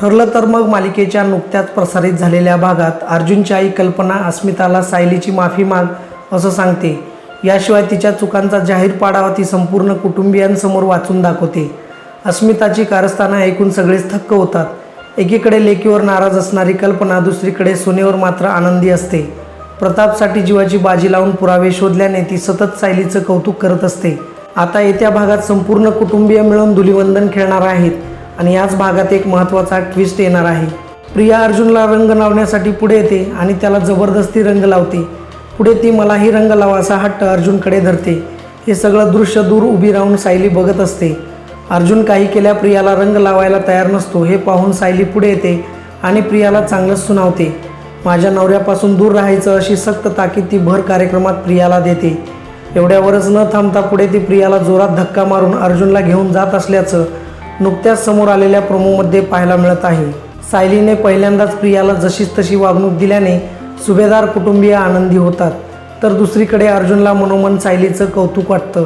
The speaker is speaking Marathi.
ठरलं तर मग मालिकेच्या नुकत्याच प्रसारित झालेल्या भागात अर्जुनची आई कल्पना अस्मिताला सायलीची माफी माग असं सांगते. याशिवाय तिच्या चुकांचा जाहीर पाडावा ती संपूर्ण कुटुंबियांसमोर वाचून दाखवते. अस्मिताची कारस्थानं ऐकून सगळेच थक्क होतात. एकीकडे लेकीवर नाराज असणारी कल्पना दुसरीकडे सोनेवर मात्र आनंदी असते. प्रतापसाठी जीवाची बाजी लावून पुरावे शोधल्याने ती सतत सायलीचं कौतुक करत असते. आता येत्या भागात संपूर्ण कुटुंबीय मिळून धुलिवंदन खेळणार आहेत. आणि याच भागात एक महत्त्वाचा ट्विस्ट येणार आहे. प्रिया अर्जुनला रंग लावण्यासाठी पुढे येते आणि त्याला जबरदस्ती रंग लावते. पुढे ती मलाही रंग लावा असा हट्ट अर्जुनकडे धरते. हे सगळं दृश्य दूर उभी राहून सायली बघत असते. अर्जुन काही केल्या प्रियाला रंग लावायला तयार नसतो हे पाहून सायली पुढे येते आणि प्रियाला चांगलंच सुनावते. माझ्या नवऱ्यापासून दूर राहायचं अशी सक्त ताकीद ती भर कार्यक्रमात प्रियाला देते. एवढ्यावरच न थांबता पुढे ती प्रियाला जोरात धक्का मारून अर्जुनला घेऊन जात असल्याचं नुकत्याच समोर आलेल्या प्रोमोमध्ये पाहायला मिळत आहे. सायलीने पहिल्यांदाच प्रियाला जशीच तशी वागणूक दिल्याने सुभेदार कुटुंबीय आनंदी होतात. तर दुसरीकडे अर्जुनला मनोमन सायलीचं कौतुक वाटतं.